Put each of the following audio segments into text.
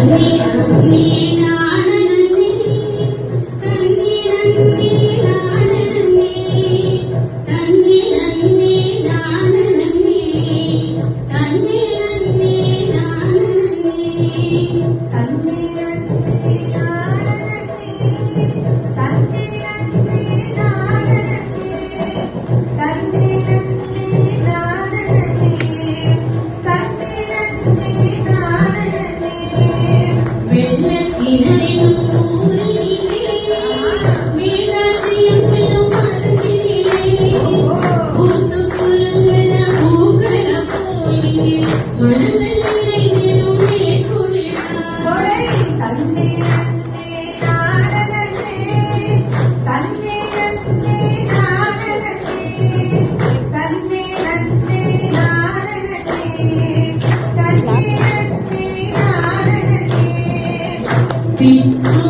ভুলিয়ে Be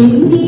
எண்ணி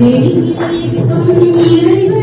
मेरी तुम मेरे